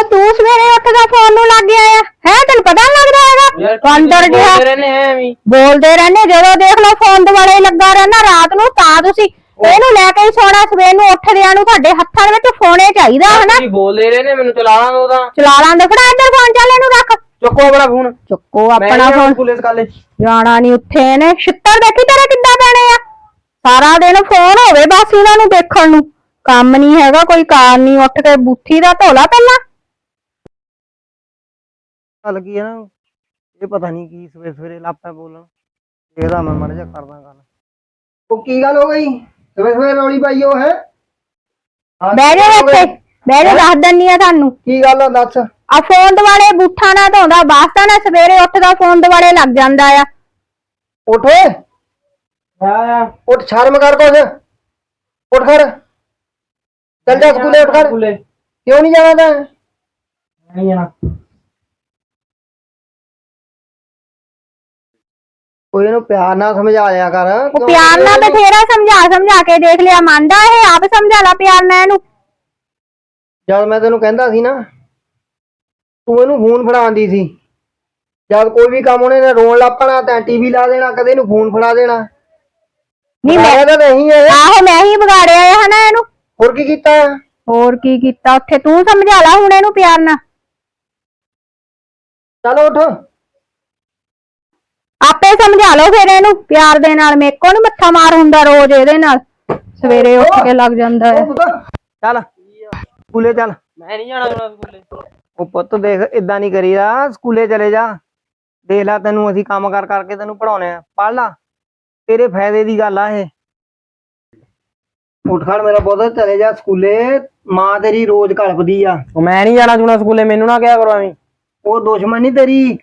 ਉਹ ਤੂੰ ਸਵੇਰੇ ਉੱਠਦਾ ਫੋਨ ਨੂੰ ਲੱਗ ਗਿਆ ਆ ਹੈ ਤੈਨੂੰ ਪਤਾ ਨੀ ਲੱਗਦਾ ਹੈਗਾ? ਤੂੰ ਅੰਦਰ ਗਿਆ ਤੇਰੇ ਨੇ ਐਵੇਂ। ਬੋਲਦੇ ਰਹਿੰਦੇ ਜਦੋਂ ਦੇਖ ਲਓ ਫੋਨ ਦੁਆਲੇ ਹੀ ਲੱਗਾ ਰਹਿਣਾ ਰਾਤ ਨੂੰ ਤਾਂ ਤੁਸੀਂ ਇਹਨੂੰ ਲੈ ਕੇ ਹੀ ਸੋਣਾ ਸਵੇਰ ਨੂੰ ਉੱਠਦਿਆਂ ਨੂੰ ਤੁਹਾਡੇ ਹੱਥਾਂ ਦੇ ਵਿੱਚ ਫੋਨੇ ਚਾਹੀਦਾ ਹਨਾ? ਤੁਸੀਂ ਬੋਲਦੇ ਰਹੇ ਨੇ ਮੈਨੂੰ ਚਲਾਣਾ ਦੋ ਤਾਂ ਚਲਾ ਲਾਂਦੇ ਫੜਾ ਇੱਧਰ ਫੋਨ ਚੱਲ ਇਹਨੂੰ ਰੱਖ। ਚੁੱਕੋ ਆਪਣਾ ਫੋਨ ਚੁੱਕੋ ਆਪਣਾ ਫੋਨ ਪੁਲਿਸ ਕਾਲੇ ਜਾਣਾ ਨਹੀਂ ਉੱਥੇ ਨੇ ਛਿੱਤਰ ਦੇਖੀ ਤੇਰੇ ਕਿੱਦਾਂ ਪੈਣੇ ਆ? ਸਾਰਾ ਦਿਨ ਫੋਨ ਹੋਵੇ ਬਸ ਇਹਨਾਂ ਨੂੰ ਦੇਖਣ ਨੂੰ। ਕੰਮ ਨਹੀਂ ਹੈਗਾ ਕੋਈ ਕਾਰ ਨਹੀਂ ਉੱਠ ਕੇ ਬੁੱਥੀ ਦਾ ਧੋਲਾ ਪਹਿਲਾਂ। ਗੱਲ ਕੀ ਹੈ ਨਾ ਇਹ ਪਤਾ ਨਹੀਂ ਕੀ ਸਵੇਰੇ ਸਵੇਰੇ ਲਾਪਾ ਬੋਲਣ ਇਹਦਾ ਮੈਂ ਮੜ ਜਾ ਕਰਦਾ ਗੱਲ। ਉਹ ਕੀ ਗੱਲ ਹੋ ਗਈ? ਸਵੇਰੇ ਸਵੇਰੇ ਰੌਲੀ ਪਾਈ ਉਹ ਹੈ? ਬਹਿ ਜਾ ਇੱਥੇ ਬਹਿ ਜਾ ਦੱਸ ਦਿੰਨੀ ਆ ਤੁਹਾਨੂੰ। ਕੀ ਗੱਲ ਆ ਦੱਸ। ਆ ਫੋਨ ਦੁਆਲੇ ਬੂਠਾ ਨਾ ਧੋਂਦਾ ਬਾਸਤਾ ਨਾ ਸਵੇਰੇ ਉੱਠਦਾ ਫੋਨ ਦੁਆਲੇ ਲੱਗ ਜਾਂਦਾ ਆ। ਉੱਠ ਓਏ। ਉੱਠ ਸ਼ਰਮ ਕਰ ਕੁਛ। ਉੱਠ ਕਰ ਚੱਲ ਜਾ ਸਕੂਲੇ ਉੱਠ ਕਰ ਕਿਉਂ ਨਹੀਂ ਜਾਣਾ ਤੈਂ? ਨਹੀਂ ਜਾਣਾ। ਕੋਈ ਇਹਨੂੰ ਪਿਆਰ ਨਾਲ ਸਮਝਾਇਆ ਕਰ ਉਹ ਪਿਆਰ ਨਾਲ ਬਥੇਰਾ ਸਮਝਾ ਸਮਝਾ ਕੇ ਦੇਖ ਲਿਆ ਮੰਨਦਾ ਇਹ ਆਪ ਸਮਝਾ ਲਾ ਪਿਆਰ ਨਾਲ ਇਹਨੂੰ। ਜਦ ਮੈਂ ਤੈਨੂੰ ਕਹਿੰਦਾ ਸੀ ਨਾ ਤੂੰ ਇਹਨੂੰ ਫੋਨ ਫੜਾਉਂਦੀ ਸੀ। ਜਦ ਕੋਈ ਵੀ ਕੰਮ ਉਹਨੇ ਨੇ ਰੋਣ ਲੱਪਣਾ ਤਾਂ ਟੀਵੀ ਲਾ ਦੇਣਾ ਕਦੇ ਇਹਨੂੰ ਫੋਨ ਫੜਾ ਦੇਣਾ। ਨਹੀਂ ਮੈਂ ਤਾਂ ਨਹੀਂ ਹੈ ਆਹੋ ਮੈਂ ਹੀ ਵਿਗਾੜਿਆ ਆ ਹਨਾ ਇਹਨੂੰ। ਹੋਰ ਕੀ ਕੀਤਾ? ਹੋਰ ਕੀ ਕੀਤਾ? ਉੱਥੇ ਤੂੰ ਸਮਝਾ ਲਾ ਹੁਣ ਇਹਨੂੰ ਪਿਆਰ ਨਾਲ। ਚਲੋ ਉੱਠ। ਆਪੇ ਸਮਝਾ ਲਓ ਫਿਰ ਇਹਨੂੰ ਪਿਆਰ ਦੇ ਨਾਲ ਮੇਰੇ ਕੋਲ ਨੀ ਮੱਥਾ ਮਾਰ ਹੁੰਦਾ ਰੋਜ਼ ਇਹਦੇ ਨਾਲ। ਸਵੇਰੇ ਉੱਠ ਕੇ ਲੱਗ ਜਾਂਦਾ ਹੈ। ਉਹ ਪੁੱਤ ਚੱਲ। ਸਕੂਲੇ ਚੱਲ। ਮੈਂ ਨਹੀਂ ਜਾਣਾ ਹੁਣ ਸਕੂਲੇ। ਉਹ ਪੁੱਤ ਦੇਖ ਇਦਾਂ ਨਹੀਂ ਕਰੀਦਾ ਸਕੂਲੇ ਚਲੇ ਜਾ। ਦੇਖ ਲੈ ਤੈਨੂੰ ਅਸੀਂ ਕੰਮ ਕਰ ਕਰਕੇ ਤੈਨੂੰ ਪੜਾਉਣੇ ਆ। ਪੜ ਲਾ। ਤੇਰੇ ਫਾਇਦੇ ਦੀ ਗੱਲ ਆ ਇਹ। ਉੱਠ ਖੜ ਮੇਰਾ ਪੁੱਤ ਚਲੇ ਜਾ ਸਕੂਲੇ। ਮਾਂ ਤੇਰੀ ਰੋਜ਼ ਕਲਪਦੀ ਆ। ਉਹ ਮੈਂ ਨਹੀਂ ਜਾਣਾ ਜੁਣਾ ਸਕੂਲੇ ਮੈਨੂੰ ਨਾ ਕਿਹਾ ਕਰੋ ਐਵੇਂ। ਉਹ ਦੁਸ਼ਮਣ ਨਹੀਂ ਤੇਰੀ।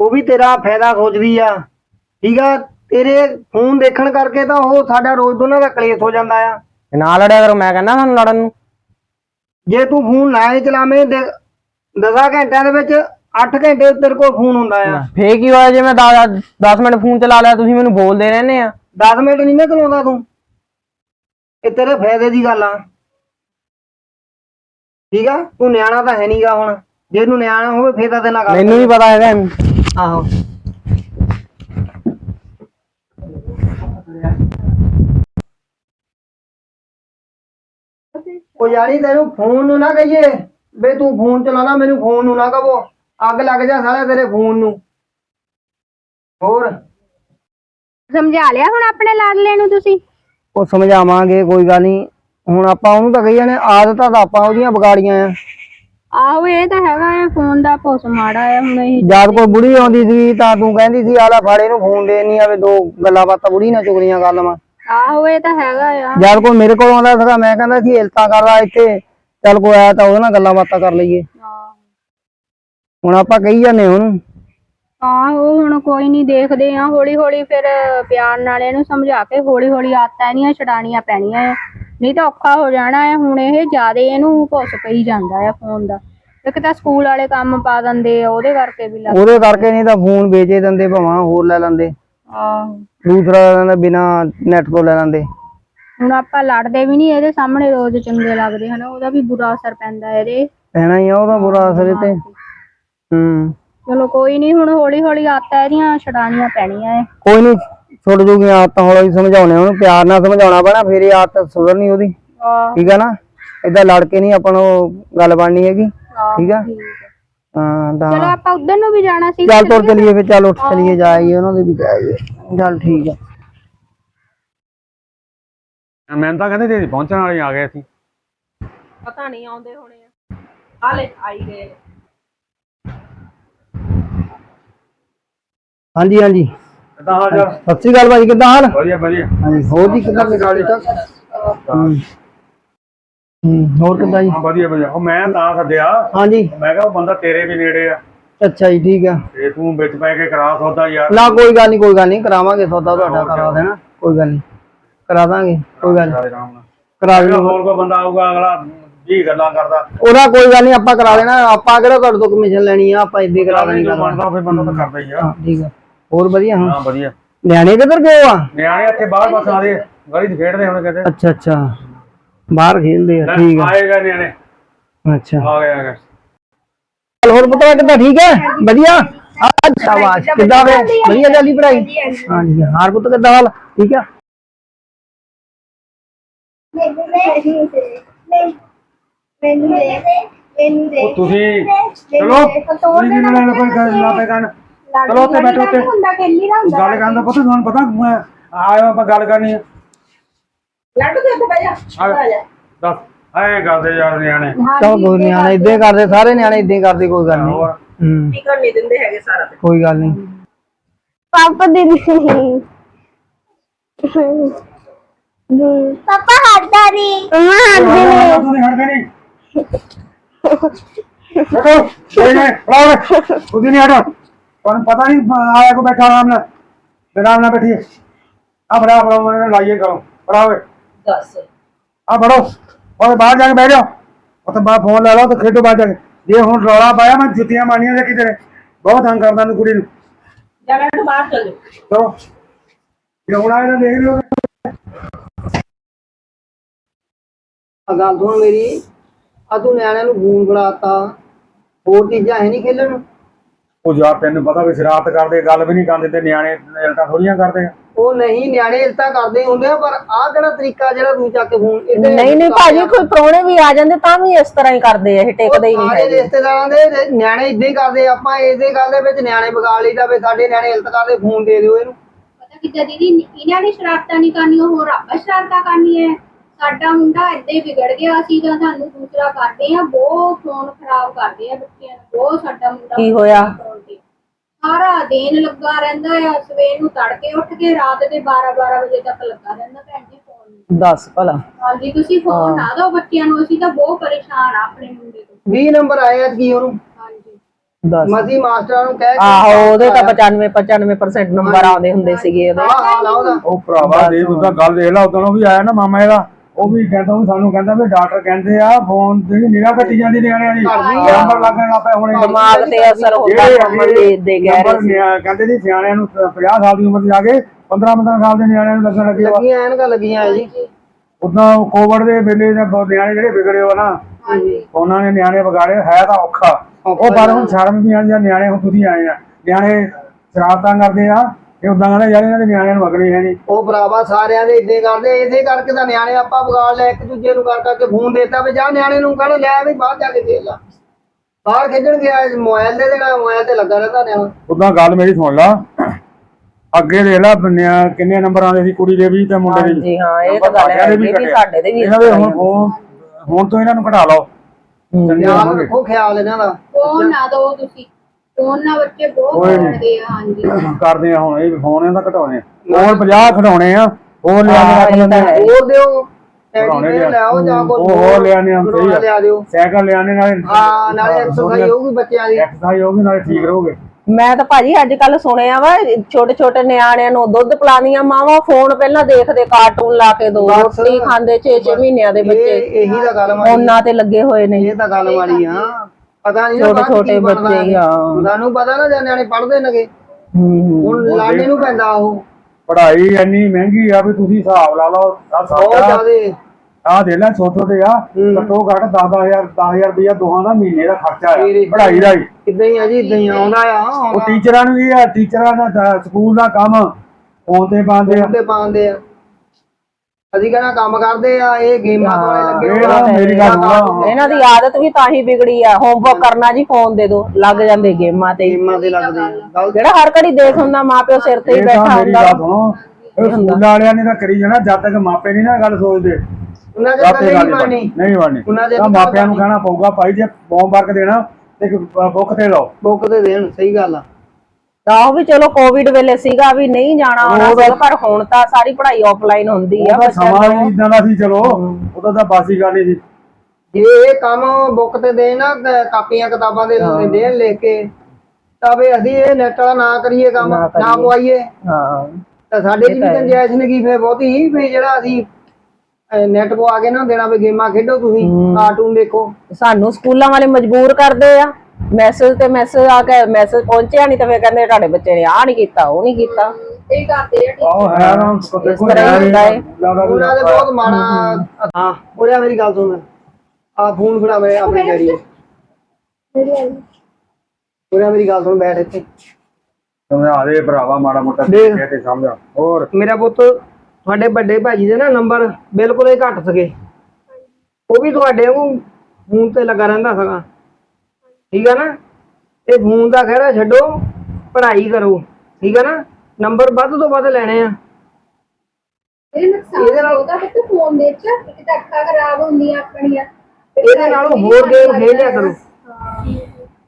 ਉਹ ਵੀ ਤੇਰਾ ਫਾਇਦਾ ਸੋਚਦੀ ਆ। ਠੀਕ ਆ ਤੇਰੇ ਫੋਨ ਦੇਖਣ ਕਰਕੇ ਤਾਂ ਉਹ ਸਾਡਾ ਰੋਜ਼ ਦੋਨਾਂ ਦਾ ਕਲੇਸ਼ ਹੋ ਜਾਂਦਾ ਆ। ਤੇ ਨਾ ਲੜਿਆ ਕਰੋ ਮੈਂ ਕਹਿੰਦਾ ਤੁਹਾਨੂੰ ਲੜਨ ਨੂੰ। ਜੇ ਤੂੰ ਫੋਨ ਲਾਏ ਚਲਾਵੇਂ 10 ਘੰਟਿਆਂ ਦੇ ਵਿੱਚ 8 ਘੰਟੇ ਤੇਰੇ ਕੋਲ ਫੋਨ ਹੁੰਦਾ ਆ। ਫੇਰ ਕੀ ਹੋਇਆ ਜੇ ਮੈਂ 10 ਮਿੰਟ ਫੋਨ ਚਲਾ ਲਿਆ ਤੁਸੀਂ ਮੈਨੂੰ ਬੋਲਦੇ ਰਹਿੰਦੇ ਆ। 10 ਮਿੰਟ ਨਹੀਂ ਨਾ ਚਲਾਉਂਦਾ ਤੂੰ। ਇਹ ਤੇਰੇ ਫਾਇਦੇ ਦੀ ਗੱਲ ਆ। ਠੀਕ ਆ ਤੂੰ ਨਿਆਣਾ ਤਾਂ ਹੈ ਨਹੀਂਗਾ ਹੁਣ। ਜੇ ਤੂੰ ਨਿਆਣਾ ਹੋਵੇ ਫੇਰ ਤਾਂ ਤੇ ਨਾ ਮੈਨੂੰ ਵੀ ਪਤਾ ਹੈਗਾ। ਆਹੋ ਉਹ ਯਾਰੀ ਤੈਨੂੰ ਫੋਨ ਨੂੰ ਨਾ ਕਹੀਏ। ਬੇ ਤੂੰ ਫੋਨ ਚਲਾਣਾ ਮੈਨੂੰ ਫੋਨ ਨੂੰ ਨਾ ਕਹੋ। ਅੱਗ ਲੱਗ ਜਾ ਸਾਲਾ ਤੇਰੇ ਫੋਨ ਨੂੰ। ਹੋਰ? ਸਮਝਾ ਲਿਆ ਹੁਣ ਆਪਣੇ ਲਾਡਲੇ ਨੂੰ ਤੁਸੀਂ? ਉਹ ਸਮਝਾਵਾਂਗੇ ਕੋਈ ਗੱਲ ਨਹੀਂ। ਹੁਣ ਆਪਾਂ ਉਹਨੂੰ ਤਾਂ ਕਹੀ ਜਾਂਦੇ ਆਦਤਾਂ ਤਾਂ ਆਪਾਂ ਉਹਦੀਆਂ ਵਿਗਾੜੀਆਂ ਆ। ਆਹੋ ਇਹ ਤਾਂ ਹੈਗਾ ਆ ਫੋਨ ਦਾ ਭੁਸ ਮਾੜਾ ਆ ਹੁਣ ਇਹ ਜਦ ਕੋਈ ਬੁੜੀ ਆਉਂਦੀ ਸੀ ਤਾਂ ਤੂੰ ਕਹਿੰਦੀ ਸੀ ਆਲਾ ਫਾੜੇ ਨੂੰ ਫੋਨ ਦੇ ਨਹੀਂ ਆਵੇ ਦੋ ਗੱਲਾਂ ਬਾਤਾਂ ਬੁੜੀ ਨਾਲ ਚੁਗਲੀਆਂ ਕਰ ਲਵਾਂ। ਆਹੋ ਇਹ ਤਾਂ ਹੈਗਾ ਆ। ਜਦ ਕੋਈ ਮੇਰੇ ਕੋਲ ਆਉਂਦਾ ਸੀਗਾ ਮੈਂ ਕਹਿੰਦਾ ਸੀ ਇਲਤਾਂ ਕਰਦਾ ਇੱਥੇ ਚੱਲ ਕੋਈ ਆਇਆ ਤਾਂ ਉਹਦੇ ਨਾਲ ਗੱਲਾਂ ਬਾਤਾਂ ਕਰ ਲਈਏ। ਹੁਣ ਆਪਾਂ ਕਹੀ ਜਾਂਦੇ ਉਹਨੂੰ। ਆਹੋ ਹੁਣ ਕੋਈ ਨਹੀਂ ਦੇਖਦੇ ਆ ਹੌਲੀ ਹੌਲੀ ਫਿਰ ਪਿਆਰ ਨਾਲ ਇਹਨੂੰ ਸਮਝਾ ਕੇ ਹੌਲੀ ਹੌਲੀ ਆਦਤਾਂ ਇਹਦੀਆਂ ਛਡਾਣੀਆਂ ਪੈਣੀਆਂ ਆ। ਨਹੀਂ ਤਾਂ ਔਖਾ ਹੋ ਜਾਣਾ ਹੈ ਹੁਣ ਇਹ ਜਿਆਦੇ ਇਹਨੂੰ ਭੁੱਸ ਪਈ ਜਾਂਦਾ ਆ ਫੋਨ ਦਾ। ਇੱਕ ਤਾਂ ਸਕੂਲ ਵਾਲੇ ਕੰਮ ਪਾ ਦਿੰਦੇ ਆ ਉਹਦੇ ਕਰਕੇ ਵੀ ਲੱਗ ਉਹਦੇ ਕਰਕੇ ਨਹੀਂ ਤਾਂ ਫੋਨ ਵੇਚੇ ਦਿੰਦੇ ਭਾਵਾਂ ਹੋਰ ਲੈ ਲੈਂਦੇ। ਆਹੋ। ਦੂਸਰਾ ਲੈ ਲੈਂਦੇ ਬਿਨਾ ਨੈਟ ਤੋਂ ਲੈ ਲੈਂਦੇ। ਹੁਣ ਆਪਾਂ ਲੜਦੇ ਵੀ ਨਹੀਂ ਇਹਦੇ ਸਾਹਮਣੇ ਰੋਜ਼ ਚੰਗੇ ਲੱਗਦੇ ਹਨਾ ਉਹਦਾ ਵੀ ਬੁਰਾ ਅਸਰ ਪੈਂਦਾ ਇਹਦੇ। ਪੈਣਾ ਹੀ ਆ ਉਹਦਾ ਬੁਰਾ ਅਸਰ ਤੇ। ਹੂੰ। ਚਲੋ ਕੋਈ ਨਹੀਂ ਹੁਣ ਹੌਲੀ ਹੌਲੀ ਆਦਤਾਂ ਇਹਦੀਆਂ ਛਡਾਣੀਆਂ ਪੈਣੀਆਂ ਐ। ਕੋਈ ਨਹੀਂ ਛੁੱਟ ਜੂਗੀ ਆਦਤਾਂ ਹੌਲੀ ਸਮਝਾਉਣੇ ਉਹਨੂੰ ਪਿਆਰ ਨਾਲ ਸਮਝਾਉਣਾ ਪੈਣਾ ਫਿਰ ਇਹ ਆਦਤ ਸੁਧਰਨੀ ਉਹਦੀ। ਠੀਕ ਆ ਨਾ? ਏਦਾਂ ਲੜ ਕੇ ਨਹੀਂ ਆਪਾਂ ਨੂੰ ਗੱਲ ਬਣਨੀ ਹੈਗੀ। ਠੀਕ ਆ? ਠੀਕ ਆ। ਹਾਂ ਤਾਂ ਚਲੋ ਆਪਾਂ ਉਧਰ ਨੂੰ ਵੀ ਜਾਣਾ ਸੀ। ਚੱਲ ਤੁਰ ਚਲੀਏ ਫਿਰ। ਚੱਲ ਉੱਠ ਚਲੀਏ ਜਾਈਏ ਉਹਨਾਂ ਦੇ ਵੀ ਜਾਈਏ। ਚੱਲ ਠੀਕ ਆ। ਮੈਂ ਤਾਂ ਕਹਿੰਦੇ ਤੇ ਪਹੁੰਚਣ ਵਾਲੇ ਆ ਗਏ ਸੀ ਪਤਾ ਨਹੀਂ ਆਉਂਦੇ ਹੋਣੇ ਆ। ਹਾਲੇ ਆਈ ਗਏ। ਹਾਂਜੀ ਹਾਂਜੀ। ਕਿੱਦਾਂ ਹਾਲ ਚਾਲ? ਸਤਿ ਸ੍ਰੀ ਅਕਾਲ ਭਾਜੀ ਕਿੱਦਾਂ ਹਾਲ? ਵਧੀਆ ਵਧੀਆ। ਹਾਂਜੀ ਹੋਰ ਜੀ ਕਿੱਦਾਂ ਦੀ ਗਾੜੀ ਤੱਕ ਹੂੰ। ਹੋਰ ਕਿੱਦਾਂ ਜੀ? ਹਾਂ ਵਧੀਆ ਵਧੀਆ। ਉਹ ਮੈਂ ਤਾਂ ਸੱਦਿਆ। ਹਾਂਜੀ। ਮੈਂ ਕਿਹਾ ਉਹ ਬੰਦਾ ਤੇਰੇ ਵੀ ਨੇੜੇ ਆ। ਅੱਛਾ ਜੀ ਠੀਕ ਆ। ਤੇ ਤੂੰ ਵਿੱਚ ਪੈ ਕੇ ਕਰਾ ਸੌਦਾ ਯਾਰ। ਨਾ ਕੋਈ ਗੱਲ ਨਹੀਂ ਕੋਈ ਗੱਲ ਨਹੀਂ ਕਰਾਵਾਂਗੇ ਸੌਦਾ ਤੁਹਾਡਾ ਕਰਾ ਦੇਣਾ ਕੋਈ ਗੱਲ ਨਹੀਂ। ਕਰਾ ਦਾਂਗੇ ਕੋਈ ਗੱਲ ਨੀ ਸਾਰੇ ਆਰਾਮ ਨਾਲ। ਕਰਾ ਦੇਣਾ ਹੋਰ ਕੋਈ ਬੰਦਾ ਆਊਗਾ ਅਗਲਾ ਜੀ ਗੱਲਾਂ ਕਰਦਾ। ਉਹਦਾ ਕੋਈ ਗੱਲ ਨਹੀਂ ਆਪਾਂ ਕਰਾ ਦੇਣਾ। ਆਪਾਂ ਕਿਹੜਾ ਤੁਹਾਡੇ ਤੋਂ ਕਮਿਸ਼ਨ ਲੈਣੀ ਆ ਆਪਾਂ ਇੱਦੇ ਕਰਾ ਦੇਣੀ ਗੱਲ ਬਣਦਾ ਫਿਰ ਬੰਦਾ ਤਾਂ ਕਰਦਾ ਹੀ ਆ। ਠੀਕ ਆ। ਹੋਰ ਵਧੀਆ ਹਾਂ। ਹਾਂ ਵਧੀਆ। ਨਿਆਣੇ ਕਿੱਧਰ ਗਏ ਆ ਨਿਆਣੇ ਇੱਥੇ ਬਾਹਰ ਬਸ ਆ ਦੇ ਗਲੀ 'ਚ ਖੇਡਦੇ ਹੁਣ ਕਹਿੰਦੇ ਅੱਛਾ ਅੱਛਾ। ਬਾਹਰ ਖੇਲਦੇ ਆ ਠੀਕ ਆ। ਆਏਗਾ ਨਿਆਣੇ। ਅੱਛਾ। ਆ ਗਿਆ ਆ ਗਿਆ ਚਲ ਹੋਰ ਪੁੱਤਰਾ ਕਿੱਦਾਂ ਠੀਕ ਹੈ? ਵਧੀਆ? ਅੱਛਾ ਬਾਸ਼ ਕਿੱਦਾਂ ਵੇ ਵਧੀਆ। ਚੱਲੀ ਪੜਾਈ ਹਾਂਜੀ ਹਾਰ ਪੁੱਤ ਕਿੱਦਾਂ ਹਾਲ? ਠੀਕ ਆ? ਉਹ ਤੁਸੀਂ ਚਲੋ ਤੁਸੀਂ ਵੀ ਨਾਲ ਕੋਈ ਗੱਲ। ਚਲੋ ਉੱਥੇ ਬੈਠੋ ਉੱਥੇ। ਗੱਲ ਕਰਨ ਦਾ ਪਤਾ ਤੁਹਾਨੂੰ ਪਤਾ ਮੈਂ ਆਇਆ ਆਪਾਂ ਗੱਲ ਕਰਨੀ ਹੈ। ਲੱਡੂ ਦੇ ਉੱਤੇ ਬਹਿ ਜਾ ਆ ਜਾ। ਦੱਸ ਐ ਕਰਦੇ ਯਾਰ ਨਿਆਣੇ। ਚਲ ਕੋਈ ਨਿਆਣੇ ਇਦਾਂ ਹੀ ਕਰਦੇ ਸਾਰੇ ਨਿਆਣੇ ਇਦਾਂ ਹੀ ਕਰਦੇ ਕੋਈ ਗੱਲ ਨਹੀਂ ਹੋਰ। ਹੂੰ। ਟਿਕਣ ਨਹੀਂ ਦਿੰਦੇ ਹੈਗੇ ਸਾਰਾ ਦਿਨ। ਕੋਈ ਗੱਲ ਨਹੀਂ ਪਾਪਾ ਦੀ ਪਾਪਾ ਹੱਟਦਾ ਨਹੀਂ ਮਮਾ ਹੱਟਦੀ ਨਹੀਂ ਤੁਸੀਂ ਹਟਦੇ ਨਹੀਂ ਕੋਈ ਨਹੀਂ ਤੁਸੀਂ ਨਹੀਂ ਹਟੋ ਤੁਹਾਨੂੰ ਪਤਾ ਨਹੀਂ ਆਇਆ ਕੋ ਬੈਠਾ ਆਰਾਮ ਨਾਲ? ਆਰਾਮ ਨਾਲ ਬੈਠੀਏ। ਆ ਬੜਾ ਬੜਾ ਮੈਨੂੰ ਲਾਈਏ ਕਰੋ ਬੜਾ ਓਏ। ਦੱਸ। ਆ ਬੜੋ ਓਏ ਬਾਹਰ ਜਾ ਕੇ ਬਹਿ ਜਾਓ। ਉੱਥੇ ਬਾਹਰ ਫੋਨ ਲਾ ਲਓ ਤੇ ਖੇਡੋ ਬਾਹਰ ਜਾ ਕੇ। ਜੇ ਹੁਣ ਰੌਲਾ ਪਾਇਆ ਮੈਂ ਜੁੱਤੀਆਂ ਮਾਰੀਆਂ ਜਾਂ ਕਿਤੇ ਬਹੁਤ ਤੰਗ ਕਰਦਾ ਨੂੰ ਕੁੜੀ ਨੂੰ। ਜਾ ਕੇ ਬਾਹਰ ਚੱਲ ਚਲੋ। ਜੇ ਹੁਣ ਆਇਆ ਦੇਖ ਲਿਓ। ਆ ਗੱਲ ਮੇਰੀ। ਆ ਤੂੰ ਨਿਆਣਿਆਂ ਨੂੰ ਫੋਨ ਬੁਲਾਤਾ ਹੋਰ ਚੀਜ਼ਾਂ ਹੈ ਨਹੀਂ ਖੇਲਣ ਉਹ ਯਾਰ ਤੈਨੂੰ ਪਤਾ ਵੀ ਸ਼ਰਾਰਤ ਕਰਦੇ ਗੱਲ ਵੀ ਨਹੀਂ ਕਰਦੇ ਤੇ ਨਿਆਣੇ ਇਲਟਾਂ ਥੋੜੀਆਂ ਕਰਦੇ ਆ। ਉਹ ਨਹੀਂ ਨਿਆਣੇ ਇਲਤਾ ਕਰਦੇ ਹੁੰਦੇ ਆ ਪਰ ਆਹ ਕਿਹੜਾ ਤਰੀਕਾ ਜਿਹੜਾ ਤੂੰ ਚੱਕ ਕੇ ਫੋਨ ਨਹੀਂ ਨਹੀਂ ਭਾਜੀ ਕੋਈ ਪ੍ਰਾਹੁਣੇ ਵੀ ਆ ਜਾਂਦੇ ਤਾਂ ਵੀ ਇਸ ਤਰ੍ਹਾਂ ਹੀ ਕਰਦੇ ਆ ਇਹ ਟਿਕਦੇ ਹੀ ਨਹੀਂ ਸਾਰੇ ਹੈਗੇ। ਰਿਸ਼ਤੇਦਾਰਾਂ ਦੇ ਨਿਆਣੇ ਇਦਾਂ ਹੀ ਕਰਦੇ ਆ। ਆਪਾਂ ਇਸੇ ਗੱਲ ਦੇ ਵਿੱਚ ਨਿਆਣੇ ਵਿਗਾੜ ਲਈਦਾ ਵੀ ਸਾਡੇ ਨਿਆਣੇ ਇਲਤ ਕਰਦੇ ਫੋਨ ਦੇ ਦਿਓ ਇਹਨੂੰ। ਪਤਾ ਕਿੱਦਾਂ ਦੀਦੀ ਇਹਨਾਂ ਨੇ ਸ਼ਰਾਰਤਾਂ ਨਹੀਂ ਕਰਨੀਆਂ ਹੋਰ ਆਪਾਂ ਸ਼ਰਾਰਤਾਂ ਕਰਨੀਆਂ। ਸਾਡਾ ਮੁੰਡਾ ਏਦਾਂ ਹੀ ਵਿਗੜ ਗਿਆ ਅਸੀਂ ਤਾਂ ਸਾਨੂੰ ਦੂਸਰਾ ਕਰਦੇ ਆ ਬਹੁਤ ਫੋਨ ਖਰਾਬ ਕਰਦੇ ਆ ਬੱਚਿਆਂ ਨੂੰ ਬਹੁਤ ਸਾਡਾ ਮੁੰਡਾ ਕੀ ਹੋਇਆ? ਸਾਰਾ ਦਿਨ ਲੱਗਾ ਰਹਿੰਦਾ ਆ ਸਵੇਰ ਨੂੰ ਤੜਕੇ ਉੱਠ ਕੇ ਰਾਤ ਦੇ 12 12 ਵਜੇ ਤੱਕ ਲੱਗਾ ਰਹਿੰਦਾ ਭੈਣ ਜੀ ਫੋਨ ਦੱਸ ਭਲਾ। ਹਾਂਜੀ ਤੁਸੀਂ ਫੋਨ ਨਾ ਦਿਓ ਬੱਚਿਆਂ ਨੂੰ ਅਸੀਂ ਤਾਂ ਬਹੁਤ ਪਰੇਸ਼ਾਨ ਆ ਆਪਣੇ ਮੁੰਡੇ ਤੋਂ। 20 ਨੰਬਰ ਆਏ ਆ ਕੀ ਉਹਨੂੰ? ਹਾਂਜੀ। ਦੱਸ। ਮਸੀ ਮਾਸਟਰਾਂ ਨੂੰ ਕਹਿ ਕੇ ਆਹੋ ਉਹਦੇ ਤਾਂ 95 95% ਨੰਬਰ ਆਉਂਦੇ ਹੁੰਦੇ ਸੀਗੇ ਉਹਦੇ। ਉਹ ਭਰਾਵਾ ਦੇ ਉਹਦਾ ਗੱਲ ਦੇਖ ਲਾ ਉਦੋਂ ਵੀ ਆਇਆ ਨਾ ਮਾਮਾ ਇਹਦਾ। ਉਹ ਵੀ ਕਹਿੰਦਾ ਵੀ ਸਾਨੂੰ ਕਹਿੰਦਾ ਵੀ ਡਾਕਟਰ ਕਹਿੰਦੇ ਆ ਫੋਨ ਦੀ ਨਿਗਾਹ ਘਟੀ ਜਾਂਦੀ ਨਿਆਣਿਆਂ ਦੀ। ਨੰਬਰ ਲੱਗਣ ਲੱਗ ਪਏ ਹੁਣੇ ਦਿਮਾਗ ਤੇ ਅਸਰ ਹੁੰਦਾ ਨੰਬਰ ਦੇ ਦੇ ਗਏ ਕਹਿੰਦੇ ਜੀ ਸਿਆਣਿਆਂ ਨੂੰ 50 ਸਾਲ ਦੀ ਉਮਰ ਚ ਜਾ ਕੇ 15 15 ਸਾਲ ਦੇ ਨਿਆਣਿਆਂ ਨੂੰ ਲੱਗਣ ਲੱਗੇ ਵਾ ਲੱਗੀਆਂ ਐਨਕਾਂ ਲੱਗੀਆਂ ਆ ਜੀ। ਉਦਾਂ ਕੋਵਿਡ ਦੇ ਵੇਲੇ ਦੇ ਬਹੁਤ ਨਿਆਣੇ ਜਿਹੜੇ ਵਿਗੜੇ ਹੋ ਨਾ ਉਹਨਾਂ ਨੇ ਨਿਆਣੇ ਵਿਗਾੜੇ ਹੈ ਤਾਂ ਔਖਾ। ਉਹ ਪਰ ਹੁਣ ਸ਼ਰਮ ਵੀ ਆ ਨਿਆਣੇ ਹੁਣ ਤੁਸੀਂ ਆਏ ਆ। ਨਿਆਣੇ ਸ਼ਰਾਰਤਾਂ ਕਰਦੇ ਆ ਇਹ ਉਦਾਂ ਕਹਿੰਦੇ ਯਾਰ ਇਹਨਾਂ ਦੇ ਨਿਆਣਿਆਂ ਨੂੰ ਵਗੜੇ ਹੈ ਨਹੀਂ ਉਹ ਭਰਾਵਾ ਸਾਰਿਆਂ ਦੇ ਇਦਾਂ ਕਰਦੇ ਇਸੇ ਕਰਕੇ ਤਾਂ ਨਿਆਣੇ ਆਪਾਂ ਵਿਗਾੜ ਲੈ ਇੱਕ ਦੂਜੇ ਨੂੰ ਕਰ ਕਰਕੇ ਫੋਨ ਦੇਤਾ ਵੀ ਜਾ ਨਿਆਣੇ ਨੂੰ ਕਹਿੰਦੇ ਲੈ ਵੀ ਬਾਹਰ ਜਾ ਕੇ ਖੇਡ ਲਾ। ਬਾਹਰ ਖੇਡਣ ਗਿਆ ਮੋਬਾਈਲ ਦੇ ਦੇਣਾ ਮੋਬਾਈਲ ਤੇ ਲੱਗਾ ਰਹਿੰਦਾ ਨਿਆਣਾ। ਉਦਾਂ ਗੱਲ ਮੇਰੀ ਸੁਣ ਲਾ। ਅੱਗੇ ਦੇਖ ਲਾ ਬੰਨਿਆ ਕਿੰਨੇ ਨੰਬਰ ਆਉਂਦੇ ਸੀ ਕੁੜੀ ਦੇ ਵੀ ਤੇ ਮੁੰਡੇ ਦੇ ਵੀ। ਜੀ ਹਾਂ ਇਹ ਤਾਂ ਗੱਲ ਹੈ ਵੀ। ਸਾਡੇ ਦੇ ਵੀ ਇਹਨਾਂ ਦੇ ਹੁਣ ਫੋਨ ਹੁਣ ਤੋਂ ਇਹਨਾਂ ਨੂੰ ਘਟਾ ਲਓ। ਰੱਖੋ ਖਿਆਲ ਇਹਨਾਂ ਦਾ। ਫੋਨ ਨਾ ਦਿਓ ਤੁਸੀਂ। ਫੋਨ ਨਾਲ ਬੱਚੇ ਬਹੁਤ ਨੀ। ਵਿਗੜਦੇ ਆ ਹਾਂਜੀ। ਕਰਦੇ ਆ ਹੁਣ ਇਹ ਫੋਨ ਇਹਦਾ ਘਟਾਉਣੇ ਆ। ਹੋਰ 50 ਖਡਾਉਣੇ ਆ ਹੋਰ ਲਿਆ ਕੇ ਰੱਖ ਇਹ ਲੈਂਦੇ ਤਾਂ ਆ ਹੈ। ਹੋਰ ਦਿਓ ਖਿਡੌਣੇ ਟੈਡੀ ਲਿਆ। ਲੈ ਆਓ ਜਾਂ ਕੋਈ ਉਹ ਹੋਰ ਲਿਆਣੇ ਆ ਸਹੀ ਆ। ਲਿਆ ਦਿਓ। ਸਾਈਕਲ ਲਿਆਣੇ ਨਾਲੇ। ਹਾਂ ਨਾਲੇ ਐਕਸਰਸਾਈਜ਼ ਹੋਊਗੀ ਬੱਚਿਆਂ ਦੀ। ਐਕਸਰਸਾਈਜ਼ ਹੋਊਗੀ ਨਾਲੇ ਠੀਕ ਰਹੋਗੇ। ਮੈਂ ਤਾਂ ਭਾਜੀ ਅੱਜ ਕੱਲ ਸੁਣਿਆ ਵਾ ਛੋਟੇ ਛੋਟੇ ਨਿਆਣਿਆਂ ਨੂੰ ਦੁੱਧ ਪਿਲਾਉਂਦੀਆਂ ਮਾਵਾਂ ਫੋਨ ਪਹਿਲਾਂ ਦੇਖਦੇ ਕਾਰਟੂਨ ਲਾ ਕੇ ਦੋ ਬਸ। ਰੋਟੀ ਖਾਂਦੇ 6-6 ਮਹੀਨਿਆਂ ਦੇ ਬੱਚੇ। ਇਹ ਇਹੀ ਤਾਂ ਗੱਲ ਮਾੜੀ ਫੋਨਾਂ ਤੇ ਲੱਗੇ ਹੋਏ ਨੇ। ਇਹ ਤਾਂ ਗੱਲ ਆ। ਪਤਾ ਨਹੀਂ ਛੋਟੇ ਛੋਟੇ ਬੱਚੇ ਹੀ। ਸਾਨੂੰ ਪਤਾ ਨਾ ਜਾਂ ਨਿਆਣੇ ਪੜ੍ਹਦੇ ਨੇਗੇ। ਹੂੰ ਹੂੰ। ਹੁਣ ਲਾਣੇ ਨੂੰ ਪੈਂਦਾ ਉਹ। ਪੜ੍ਹਾਈ ਇੰਨੀ ਮਹਿੰਗੀ ਆ ਵੀ ਤੁਸੀਂ ਹਿਸਾਬ ਲਾ ਲਓ ਆ ਬਹੁਤ ਜ਼ਿਆਦੇ। ਆ ਦੇ ਲੈ ਛੋਟੇ ਛੋਟੇ ਆ। ਘੱਟੋ ਘੱਟ 10000 10000 ਰੁਪਇਆ ਦੋਹਾਂ ਦਾ ਮਹੀਨੇ ਦਾ ਖਰਚਾ ਆ। ਪੜ੍ਹਾਈ ਦਾ ਹੀ। ਇਦਾਂ ਹੀ ਆ ਜੀ ਇਦਾਂ ਹੀ ਆਉਂਦਾ ਆ ਉਹ ਟੀਚਰਾਂ ਨੂੰ ਵੀ ਆ ਟੀਚਰਾਂ ਦਾ ਦ- ਸਕੂਲ ਦਾ ਕੰਮ। ਫੋਨ ਤੇ ਪਾਉਂਦੇ ਆ। ਤੇ ਪਾਉਂਦੇ ਆ। ਅਸੀਂ ਕਹਿੰਦਾ ਕੰਮ ਕਰਦੇ ਆ ਇਹ ਗੇਮਾਂ ਵਾਲੇ ਲੱਗੇ ਹੋਏ ਆ। ਮੇਰੀ ਗੱਲ ਸੁਣੋ। ਇਹਨਾਂ ਦੀ ਆਦਤ ਵੀ ਤਾਂ ਹੀ ਵਿਗੜੀ ਆ। ਹੋਮਵਰਕ ਕਰਨਾ ਜੀ ਫੋਨ ਦੇ ਦੋ ਲੱਗ ਜਾਂਦੇ ਗੇਮਾਂ ਤੇ। ਗੇਮਾਂ ਤੇ ਲੱਗਦੇ ਆ। ਗਲਤ ਜਿਹੜਾ ਹਰ ਘੜੀ ਦੇਖ ਹੁੰਦਾ ਮਾਪਿਓ ਸਿਰ ਤੇ ਹੀ ਇਹ ਬੈਠਾ ਤਾਂ ਮੇਰੀ ਹੁੰਦਾ ਗੱਲ ਸੁਣੋ। ਇਹ ਸਕੂਲ ਵਾਲਿਆਂ ਨੇ ਤਾਂ ਕਰੀ ਜਾਣਾ ਜਦ ਤੱਕ ਮਾਪੇ ਨਹੀਂ ਨਾ ਗੱਲ ਸੋਚਦੇ। ਉਹਨਾਂ ਦੇ ਤਾਂ ਨਹੀਂ ਗੱਲ ਬਣਨੀ। ਨਹੀਂ ਬਣਨੀ। ਉਹਨਾਂ ਦੇ ਤਾਂ ਮਾਪਿਆਂ ਨੂੰ ਕਹਿਣਾ ਪਊਗਾ ਭਾਈ ਜੇ ਹੋਮਵਰਕ ਦੇਣਾ ਤੇ ਬੁੱਕ ਤੇ ਲਓ। ਬੁੱਕ ਤੇ ਦੇਣ ਸਹੀ ਗੱਲ ਆ। ਤਾਂ ਉਹ ਵੀ ਚਲੋ ਕੋਵਿਡ ਵੇਲੇ ਸੀਗਾ ਵੀ ਨਹੀਂ ਜਾਣਾ ਆਉਣਾ ਸੀਗਾ ਪਰ ਹੁਣ ਤਾਂ ਸਾਰੀ ਪੜ੍ਹਾਈ ਆਫਲਾਈਨ ਹੁੰਦੀ ਆ ਉਹਦਾ ਬੱਚਿਆਂ ਸਮਾਂ ਨੂੰ ਵੀ ਇਦਾਂ ਦਾ ਸੀ ਚਲੋ। ਉਹਦਾ ਤਾਂ ਬਾਸੀ ਗੱਲ ਹੀ ਸੀ। ਜੇ ਇਹ ਕੰਮ ਬੁੱਕ ਤੇ ਦੇਣ ਨਾ ਕਾਪੀਆਂ ਕਿਤਾਬਾਂ ਦੇ ਦੇਣ ਲਿਖ ਕੇ ਤਾਂ ਵੀ ਅਸੀਂ ਇਹ ਨੈਟ ਵਾਲਾ ਨਾ ਕਰੀਏ ਕੰਮ ਨਾ ਨਾ ਕਰੀਏ। ਪਵਾਈਏ। ਹਾਂ। ਤਾਂ ਸਾਡੇ ਜੀ ਵੀ ਗੁੰਜਾਇਸ਼ ਨਹੀਂ ਫੇ ਬਹੁਤੀ ਵੀ ਜਿਹੜਾ ਅਸੀਂ ਨੈਟ ਪਵਾ ਕੇ ਨਾ ਦੇਣਾ ਵੀ ਗੇਮਾਂ ਖੇਡੋ ਤੁਸੀਂ ਕਾਰਟੂਨ ਦੇਖੋ। ਸਾਨੂੰ ਸਕੂਲਾਂ ਵਾਲੇ ਮਜਬੂਰ ਕਰਦੇ ਆ। ਮੈਸੇਜ ਤੇ ਮੈਸੇਜ ਆ ਕੇ ਮੈਸੇਜ ਪਹੁੰਚਿਆ ਨਹੀਂ ਤਾਂ ਫੇਰ ਕਹਿੰਦੇ ਤੁਹਾਡੇ ਬੱਚੇ ਨੇ ਆਹ ਨਹੀਂ ਕੀਤਾ ਉਹ ਨਹੀਂ ਕੀਤਾ। ਇਹ ਕਰਦੇ ਆ ਆਹ ਹੈ ਨਾ ਦੇਖੋ ਤਰ੍ਹਾਂ ਹੀ ਹੁੰਦਾ ਏ। ਲੱਗਦਾ ਵੀ ਉਹਨਾਂ ਦੇ ਬਹੁਤ ਮਾੜਾ ਹਾਂ ਉਹਦਾ ਮੇਰੀ ਗੱਲ ਸੁਣ। ਆ ਫੋਨ ਫੜਾ ਮੇਰੇ ਆਪਣੇ ਡੈਡੀ ਨੂੰ। ਪੂਰਾ ਮੇਰੀ ਗੱਲ ਸੁਣ ਬੈਠ ਇੱਥੇ। ਸਮਝਾ ਦੇ ਭਰਾਵਾ ਮਾੜਾ ਮੋਟਾ ਦੇਖ। ਦੇਖ ਤੇ ਸਮਝਾ। ਹੋਰ? ਮੇਰਾ ਪੁੱਤ ਤੁਹਾਡੇ ਵੱਡੇ ਭਾਜੀ ਦੇ ਨਾ ਨੰਬਰ ਬਿਲਕੁਲ ਹੀ ਘੱਟ ਸਕੇ ਉਹ ਵੀ ਤੁਹਾਡੇ ਵਾਂਗੂ ਫੋਨ ਤੇ ਲੱਗਾ ਰਹਿੰਦਾ ਸੀਗਾ। ਠੀਕ ਆ ਨਾ? ਇਹ ਫੋਨ ਦਾ ਖਹਿੜਾ ਛੱਡੋ ਪੜ੍ਹਾਈ ਕਰੋ ਠੀਕ ਆ ਨਾ? ਨੰਬਰ ਵੱਧ ਤੋਂ ਵੱਧ ਲੈਣੇ ਆ। ਇਹ ਨੁਕਸਾਨ ਉਹਦਾ ਕਿ ਫੋਨ ਦੇ ਚ ਇੱਕ ਤਾਂ ਅੱਖਾਂ ਖਰਾਬ ਹੁੰਦੀਆਂ ਆਪਣੀਆਂ ਇਹਦੇ ਨਾਲੋਂ ਹੋਰ ਗੇਮ ਖੇਡ ਲਿਆ ਕਰੋ।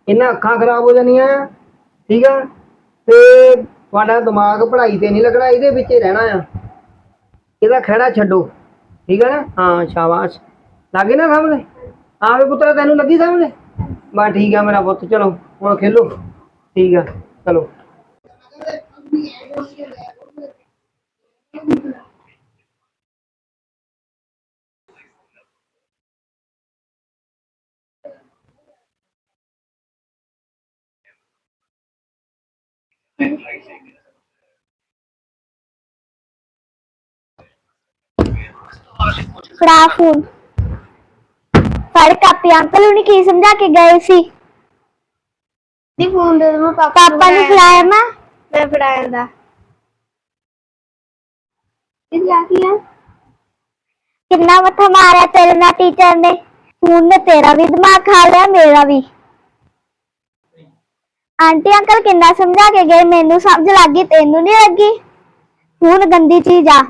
ਇਹਨਾਂ ਅੱਖਾਂ ਖਰਾਬ ਹੋ ਜਾਣੀਆਂ ਆ ਠੀਕ ਆ? ਤੇ ਤੁਹਾਡਾ ਦਿਮਾਗ ਪੜ੍ਹਾਈ ਤੇ ਨਹੀਂ ਲੱਗਣਾ ਇਹਦੇ ਵਿੱਚ ਹੀ ਰਹਿਣਾ ਆ। ਇਹਦਾ ਖਹਿੜਾ ਛੱਡੋ ਠੀਕ ਆ ਨਾ? ਹਾਂ ਸ਼ਾਬਾਸ਼। ਲੱਗੇ ਨਾ ਸਮਝ ਹਾਂ ਵੇ ਪੁੱਤਰ ਤੈਨੂੰ ਲੱਗੀ ਸਮਝ ਬਾ ਠੀਕ ਆ ਮੇਰਾ ਪੁੱਤ ਚਲੋ ਹੁਣ ਖੇਲੋ। ਠੀਕ ਆ ਚਲੋ। ਫੜਾ ਫੋਨ। ਫੜ ਕਾਪੀ ਅੰਕਲ ਉਹਨੇ ਕੀ ਸਮਝਾ ਕੇ ਗਏ ਸੀ? ਦੀ ਫੋਨ ਦੇ ਦੋ ਪਾਪਾ ਪਾਪਾ ਨੂੰ ਫੜਾਇਆ। ਮੈਂ? ਮੈਂ ਫੜਾਇਆ ਦਾ। ਇਹ ਕੀ ਆ ਕਿੰਨਾ ਮੱਥਾ ਮਾਰਿਆ ਤੇਰੇ ਨਾਲ ਟੀਚਰ ਨੇ? ਫੋਨ ਨੇ ਤੇਰਾ ਵੀ ਦਿਮਾਗ ਖਾ ਲਿਆ ਮੇਰਾ ਵੀ। ਆਂਟੀ ਅੰਕਲ ਕਿੰਨਾ ਸਮਝਾ ਕੇ ਗਏ? ਮੈਨੂੰ ਸਮਝ ਲੱਗੀ ਤੈਨੂੰ ਨਹੀਂ ਲੱਗੀ? ਫੋਨ ਗੰਦੀ ਚੀਜ਼ ਆ।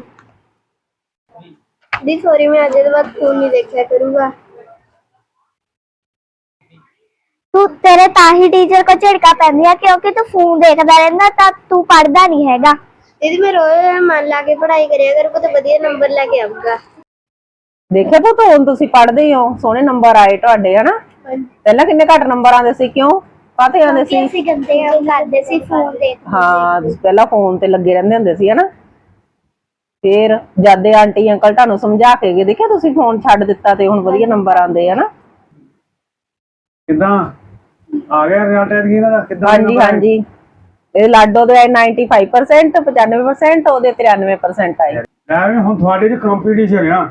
ਦੀ ਸੌਰੀ ਮੈਂ ਅੱਜ ਦੇ ਬਾਅਦ ਫੋਨ ਨਹੀਂ ਦੇਖਿਆ ਕਰੂੰਗਾ। ਤੂੰ ਤੇਰੇ ਤਾਂ ਹੀ ਟੀਚਰ ਕੋ ਝਿੜਕਾ ਪੈਂਦੀਆਂ ਕਿਉਂਕਿ ਤੂੰ ਫੋਨ ਦੇਖਦਾ ਰਹਿੰਦਾ ਤਾਂ ਤੂੰ ਪੜਦਾ ਨਹੀਂ ਹੈਗਾ। ਦੀਦੀ ਮੈਂ ਰੋਜ਼ ਮਨ ਲਾ ਕੇ ਪੜ੍ਹਾਈ ਕਰਿਆ ਕਰੂੰਗਾ ਤੇ ਵਧੀਆ ਨੰਬਰ ਲੈ ਕੇ ਆਊਂਗਾ। ਦੇਖਿਆ ਪੁੱਤ ਹੁਣ ਤੁਸੀਂ ਪੜ੍ਹਦੇ ਹੋ ਸੋਹਣੇ ਨੰਬਰ ਆਏ ਤੁਹਾਡੇ ਹਨਾ? ਪਹਿਲਾਂ ਕਿੰਨੇ ਘੱਟ ਨੰਬਰ ਆਉਂਦੇ ਸੀ ਕਿਉਂ? ਕਾਹਤੇ ਆਉਂਦੇ ਸੀ? ਅਸੀਂ ਗੰਦੇ ਕੰਮ ਕਰਦੇ ਸੀ ਫੋਨ ਤੇ ਹਾਂ ਤੁਸੀਂ ਪਹਿਲਾਂ ਫੋਨ ਤੇ ਲੱਗੇ ਰਹਿੰਦੇ ਹੁੰਦੇ ਸੀ ਹਨਾ? ਫੇਰ ਜਦ ਦੇ ਆਂਟੀ ਅੰਕਲ ਤੁਹਾਨੂੰ ਸਮਝਾ ਕੇ ਗਏ ਦੇਖਿਆ ਤੁਸੀਂ ਫੋਨ ਛੱਡ ਦਿੱਤਾ ਤੇ ਹੁਣ ਵਧੀਆ ਨੰਬਰ ਆਉਂਦੇ ਹਨਾ? ਕਿੱਦਾਂ? ਆ ਗਿਆ ਰਿਜ਼ਲਟ ਐਤਕੀ ਇਹਨਾਂ ਦਾ? ਕਿੱਦਾਂ ਹਾਂਜੀ ਹਾਂਜੀ। ਇਹ ਲਾਡੋ ਦੇ 95% 95% ਉਹਦੇ 93% ਆਏ। ਲੈ ਵੀ ਹੁਣ ਤੁਹਾਡੇ ਚ ਕੰਪੀਟੀਸ਼ਨ ਆ।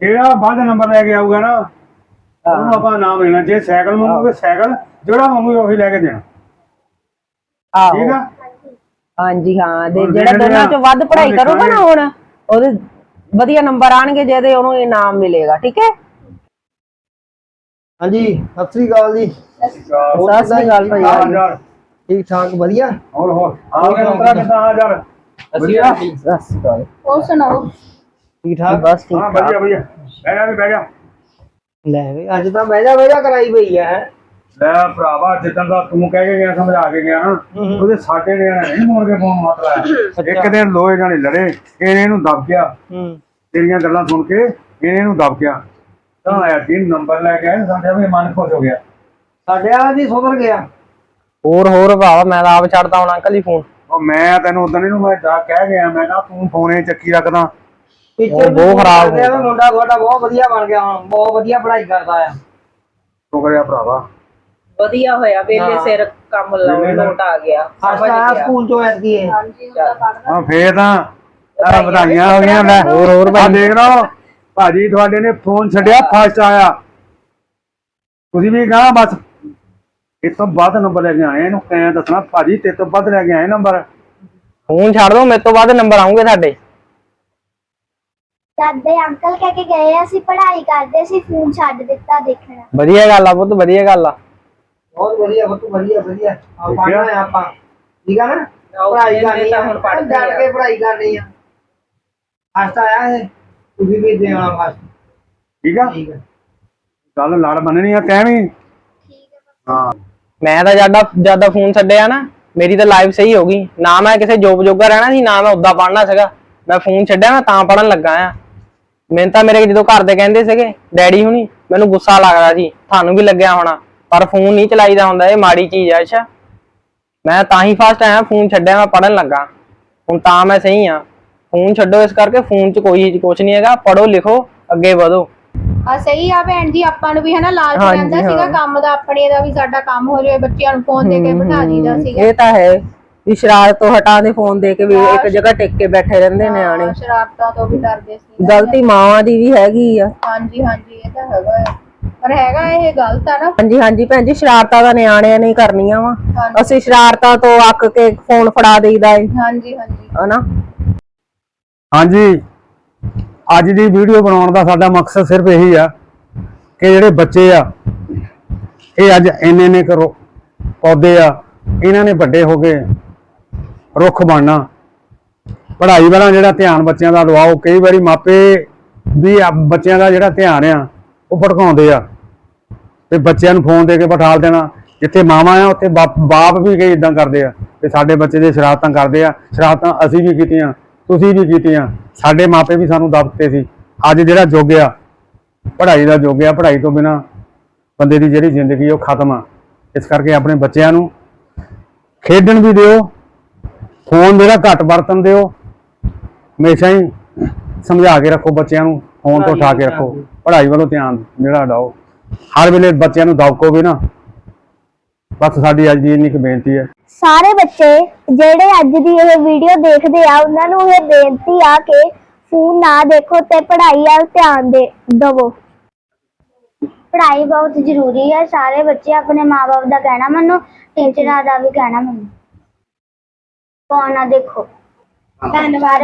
ਜਿਹੜਾ ਵੱਧ ਨੰਬਰ ਲੈ ਕੇ ਆਊਗਾ ਨਾ ਉਹਨੂੰ ਆਪਾਂ ਨਾਮ ਦੇਣਾ ਜੇ ਸਾਈਕਲ ਮੰਗੋਗੇ ਸਾਈਕਲ ਜਿਹੜਾ ਮੰਗੋਗੇ ਉਹੀ ਲੈ ਕੇ ਦੇਣਾ। ਠੀਕ ਆਹੋ ਆ? ਹਾਂਜੀ ਹਾਂ। ਦੇ ਹੁਣ ਜਿਹੜਾ ਜਿਹੜੇ ਦੋਨਾਂ ਚੋਂ ਵੱਧ ਪੜ੍ਹਾਈ ਕਰੂਗਾ ਨਾ। ਹੁਣ ਉਹਦੇ ਵਧੀਆ ਨੰਬਰ ਆਣਗੇ ਜਿਹਦੇ ਉਹਨੂੰ ਇਨਾਮ ਮਿਲੇਗਾ। ਠੀਕ ਹੈ? ਹਾਂਜੀ ਸਤਿ ਸ੍ਰੀ ਅਕਾਲ ਜੀ। ਸਤਿ ਸ੍ਰੀ ਅਕਾਲ ਭਾਈ ਆ ਯਾਰ ਠੀਕ ਠਾਕ ਵਧੀਆ? ਹੋਰ ਹੋਰ। ਆ ਗਿਆ ਨੰਬਰ ਕਿੱਦਾਂ ਆ ਯਾਰ ਵਧੀਆ? ਸਤਿ ਸ੍ਰੀ ਅਕਾਲ। ਹੋਰ ਸੁਣਾਓ? ਠੀਕ ਠਾਕ? ਬਸ ਠੀਕ ਹਾਂ ਵਧੀਆ ਵਧੀਆ। ਬਹਿ ਜਾ ਵੀ ਬਹਿ ਜਾ। ਲੈ ਵੀ ਅੱਜ ਤਾਂ ਬਹਿਜਾ ਬਹਿਜਾ ਕਰਾਈ ਪਈ ਆ ਹੈਂ। ਲੈ ਭਰਾਵਾ ਜਿੱਦਾਂ ਦਾ ਤੂੰ ਕਹਿ ਕੇ ਗਿਆ ਸਮਝਾ ਕੇ ਗਿਆ ਨਾ ਉਹਦੇ ਸਾਡੇ ਨੇ ਨਹੀਂ ਮੋੜ ਕੇ ਫੋਨ ਮਤ ਲਾਇਆ ਇੱਕ ਦਿਨ ਲੋਏ ਜਾਣੇ ਲੜੇ ਇਹਨੇ ਇਹਨੂੰ ਦਬ ਗਿਆ। ਹੂੰ। ਤੇਰੀਆਂ ਗੱਲਾਂ ਸੁਣ ਕੇ ਇਹਨੇ ਇਹਨੂੰ ਦਬ ਗਿਆ। ਤਾਂ ਆਇਆ ਤਿੰਨ ਨੰਬਰ ਲੈ ਕੇ ਆਇਆ ਸਾਡੇ ਵੀ ਮਨ ਖੁਸ਼ ਹੋ ਗਿਆ। ਸਾਡੇ ਵਾਲਾ ਜੀ ਸੁਧਰ ਗਿਆ। ਹੋਰ ਹੋਰ ਭਰਾਵਾ ਮੈਂ ਤਾਂ ਆਪ ਛੱਡਦਾ ਹੁਣ ਅੰਕਲ ਜੀ ਫੋਨ ਉਹ ਮੈਂ ਤੈਨੂੰ ਉਦੋਂ ਇਹਨੂੰ ਮੈਂ ਜਾ ਕਹਿ ਗਿਆ ਮੈਂ ਕਿਹਾ ਤੂੰ ਫੋਨੇ ਚੱਕੀ ਰੱਖਦਾ। ਟੀਚਰ ਬਹੁਤ ਖਰਾਬ ਹੋ ਗਿਆ। ਮੁੰਡਾ ਤੁਹਾਡਾ ਬਹੁਤ ਵਧੀਆ ਬਣ ਗਿਆ ਹੁਣ ਬਹੁਤ ਵਧੀਆ ਪੜ੍ਹਾਈ ਕਰਦਾ ਆ। ਤੂੰ ਕਰਿਆ ਭਰਾਵਾ। ਵਧੀਆ ਹੋਇਆ ਵੇਲੇ ਸਿਰ ਕੰਮ ਲਾਉਣ ਲੋਟ ਆ ਗਿਆ ਫਸਟ ਆਇਆ ਸਕੂਲ ਚੋਂ ਐਤਕੀ ਇਹ। ਹਾਂ ਫੇਰ ਤਾਂ ਆ ਵਧਾਈਆਂ ਹੋ ਗਈਆਂ ਲੈ ਹੋਰ ਹੋਰ ਦੇਖ ਲਓ। ਭਾਜੀ ਤੁਹਾਡੇ ਨੇ ਫੋਨ ਛੱਡਿਆ ਫਸਟ ਆਇਆ। ਤੁਸੀਂ ਵੀ ਕਹਾਂ ਬਸ। ਇਸ ਤੋਂ ਵੱਧ ਨੰਬਰ ਲੈ ਕੇ ਆਏ ਇਹਨੂੰ ਕਹਿ ਦੱਸਣਾ ਭਾਜੀ ਤੇ ਤੋਂ ਵੱਧ ਲੈ ਕੇ ਆਏ ਨੰਬਰ ਫੋਨ ਛੱਡ ਦੋ ਮੇਰੇ ਤੋਂ ਬਾਅਦ ਨੰਬਰ ਆਉਂਗੇ ਤੁਹਾਡੇ ਦਾਦੇ ਅੰਕਲ ਕਹਿ ਕੇ ਗਏ ਅਸੀਂ ਪੜ੍ਹਾਈ ਕਰਦੇ ਸੀ ਫੋਨ ਛੱਡ ਦਿੱਤਾ ਦੇਖਣਾ। ਵਧੀਆ ਗੱਲ ਆ ਪੁੱਤ ਵਧੀਆ ਗੱਲ ਆ। ਬਹੁਤ ਵਧੀਆ ਬੱਤੂ ਵਧੀਆ ਵਧੀਆ। ਆ। ਪੜ੍ਹਨਾ ਹੈ ਆਪਾਂ। ਠੀਕ ਆ ਨਾ? ਪੜ੍ਹਾਈ ਕਰਨੀ ਆ। ਹੁਣ ਪੜ੍ਹ ਕੇ ਪੜ੍ਹਾਈ ਕਰਨੀ ਆ। ਫਸਟ ਆਇਆ ਇਹ। ਤੁਸੀਂ ਵੀ ਦੇਣਾ ਫਸਟ ਠੀਕ ਆ? ਠੀਕ ਆ। ਗੱਲ ਲੜ ਬੰਨਣੀ ਆ ਤੈਂ ਵੀ? ਹਾਂ। ਮੈਂ ਤਾਂ ਜ਼ਿਆਦਾ ਜ਼ਿਆਦਾ ਫੋਨ ਛੱਡਿਆ ਨਾ ਮੇਰੀ ਤਾਂ ਲਾਈਫ ਸਹੀ ਹੋ ਗਈ। ਨਾ ਮੈਂ ਕਿਸੇ ਜੋਬ ਜੋਗਾ ਰਹਿਣਾ ਸੀ ਨਾ ਮੈਂ ਉਦਾਂ ਪੜਨਾ ਸੀਗਾ। ਮੈਂ ਫੋਨ ਛੱਡਿਆ ਮੈਂ ਤਾਂ ਪੜਨ ਲੱਗਾ ਆ। ਮੈਨੂੰ ਤਾਂ ਮੇਰੇ ਜਦੋਂ ਘਰ ਦੇ ਕਹਿੰਦੇ ਸੀਗੇ ਡੈਡੀ ਹੁਣੀ ਮੈਨੂੰ ਗੁੱਸਾ ਲੱਗਦਾ ਸੀ ਤੁਹਾਨੂੰ ਵੀ ਲੱਗਿਆ ਹੋਣਾ। ਪਰ ਫੋਨ ਨਹੀਂ ਚਲਾਈਦਾ ਹੁੰਦਾ ਇਹ ਮਾੜੀ ਚੀਜ਼ ਆ ਅੱਛਾ। ਮੈਂ ਤਾਂ ਹੀ ਫਸਟ ਆਇਆ ਫੋਨ ਛੱਡਿਆ ਮੈਂ ਪੜਨ ਲੱਗਾ। ਹੁਣ ਤਾਂ ਮੈਂ ਸਹੀ ਆ। ਫੋਨ ਛੱਡੋ ਇਸ ਕਰਕੇ ਫੋਨ 'ਚ ਕੋਈ ਕੁਝ ਨਹੀਂ ਹੈਗਾ ਪੜੋ ਲਿਖੋ ਅੱਗੇ ਵਧੋ। ਆ ਸਹੀ ਆ ਭੈਣ ਜੀ ਆਪਾਂ ਨੂੰ ਵੀ ਹਨਾ ਲਾਲਚ ਹਾਂਜੀ, ਰਹਿੰਦਾ ਸੀਗਾ ਹਾਂ। ਕੰਮ ਦਾ ਆਪਣੇ ਦਾ ਵੀ ਸਾਡਾ ਕੰਮ ਹੋ ਜਾਵੇ ਬੱਚਿਆਂ ਨੂੰ ਫੋਨ ਦੇ ਕੇ ਬਿਠਾ ਦਈਦਾ ਸੀਗਾ। ਇਹ ਤਾਂ ਹੈ ਵੀ ਸ਼ਰਾਰਤ ਤੋਂ ਹਟਾ ਦੇ ਫੋਨ ਦੇ ਕੇ ਵੀ ਇੱਕ ਜਗ੍ਹਾ ਟਿਕ ਕੇ ਬੈਠੇ ਰਹਿੰਦੇ ਨਿਆਣੇ। ਹਾਂ, ਸ਼ਰਾਰਤਾਂ ਤੋਂ ਵੀ ਡਰਦੇ ਸੀ ਗਲਤੀ ਮਾਵਾਂ ਦੀ ਵੀ ਹੈਗੀ ਆ। ਹਾਂਜੀ ਹਾਂਜੀ ਇਹ ਤਾਂ ਹੈਗਾ ਆ। ਪਰ ਹੈਗਾ ਇਹ ਗਲਤ ਆ ਨਾ। ਹਾਂਜੀ ਹਾਂਜੀ ਭੈਣ ਜੀ ਸ਼ਰਾਰਤਾਂ ਤਾਂ ਨਿਆਣਿਆਂ ਨੇ ਹੀ ਕਰਨੀਆਂ ਵਾ। ਅਸੀਂ ਸ਼ਰਾਰਤਾਂ ਤੋਂ ਅੱਕ ਕੇ ਫੋਨ ਫੜਾ ਦੇਈਦਾ ਏ। ਹਾਂਜੀ ਹਾਂਜੀ। ਹਨਾ? ਹਾਂਜੀ। ਅੱਜ ਦੀ ਵੀਡੀਓ ਬਣਾਉਣ ਦਾ ਸਾਡਾ ਮਕਸਦ ਸਿਰਫ ਇਹੀ ਆ ਕਿ ਜਿਹੜੇ ਬੱਚੇ ਆ, ਇਹ ਅੱਜ ਇੰਨੇ ਨੇ ਕਰੋ ਪੌਦੇ ਆ, ਇਹਨਾਂ ਨੇ ਵੱਡੇ ਹੋ ਕੇ ਰੁੱਖ ਬਣਨਾ। ਪੜ੍ਹਾਈ ਵਾਲਾ ਜਿਹੜਾ ਧਿਆਨ ਬੱਚਿਆਂ ਦਾ ਦਵਾਓ, ਕਈ ਵਾਰੀ ਮਾਪੇ ਵੀ ਆ- ਬੱਚਿਆਂ ਦਾ ਜਿਹੜਾ ਧਿਆਨ ਆ, ਉਹ ਭਟਕਾਉਂਦੇ ਆ। ਤੇ ਬੱਚਿਆਂ ਨੂੰ ਫੋਨ ਦੇ ਕੇ ਬਿਠਾਲ ਦੇਣਾ, ਜਿੱਥੇ ਮਾਵਾਂ ਆ, ਉੱਥੇ ਬਾਪ ਬਾਪ ਵੀ ਕਈ ਇਦਾਂ ਕਰਦੇ ਆ, ਤੇ ਸਾਡੇ ਬੱਚੇ ਦੇ ਸ਼ਰਾਰਤਾਂ ਕਰਦੇ ਆ, ਸ਼ਰਾਰਤਾਂ ਅਸੀਂ ਵੀ ਕੀਤੀਆਂ। ਤੁਸੀਂ ਵੀ ਕੀਤੀਆਂ। ਸਾਡੇ ਮਾਪੇ ਵੀ ਸਾਨੂੰ ਦਬਤੇ ਸੀ। ਅੱਜ ਜਿਹੜਾ ਯੁੱਗ ਆ, ਪੜ੍ਹਾਈ ਦਾ ਯੁੱਗ ਆ, ਪੜ੍ਹਾਈ ਤੋਂ ਬਿਨਾ ਬੰਦੇ ਦੀ ਜਿਹੜੀ ਜ਼ਿੰਦਗੀ ਉਹ ਖਤਮ ਆ। ਇਸ ਕਰਕੇ ਆਪਣੇ ਬੱਚਿਆਂ ਨੂੰ ਖੇਡਣ ਵੀ ਦਿਓ, ਫੋਨ ਜਿਹੜਾ ਘੱਟ ਵਰਤਣ ਦਿਓ, ਹਮੇਸ਼ਾ ਹੀ ਸਮਝਾ ਕੇ ਰੱਖੋ ਬੱਚਿਆਂ ਨੂੰ, ਫੋਨ ਤੋਂ ਉਠਾ ਕੇ ਰੱਖੋ। ਪੜ੍ਹਾਈ ਵੱਲੋਂ ਧਿਆਨ ਜਿਹੜਾ ਡਾਓ ਹਰ ਵੇਲੇ ਬੱਚਿਆਂ ਨੂੰ ਦਬਕੋ ਵੀ ਨਾ। ਬਸ ਸਾਡੀ ਅੱਜ ਦੀ ਇੰਨੀ ਕੁ ਬੇਨਤੀ ਹੈ। ਸਾਰੇ ਬੱਚੇ ਜਿਹੜੇ ਅੱਜ ਦੀ ਇਹ ਵੀਡੀਓ ਦੇਖਦੇ ਆ ਉਹਨਾਂ ਨੂੰ ਇਹ ਬੇਨਤੀ ਆ ਕਿ ਫੋਨ ਨਾ ਦੇਖੋ ਤੇ ਪੜ੍ਹਾਈ ਵੱਲ ਧਿਆਨ ਦੇ ਦਵੋ। ਪੜ੍ਹਾਈ ਬਹੁਤ ਜ਼ਰੂਰੀ ਹੈ ਸਾਰੇ ਬੱਚੇ ਆਪਣੇ ਮਾਪੇ ਦਾ ਕਹਿਣਾ ਮੰਨੋ ਟੀਚਰਾਂ ਦਾ ਵੀ ਕਹਿਣਾ ਮੰਨੋ। ਫੋਨ ਨਾ ਦੇਖੋ। ਧੰਨਵਾਦ।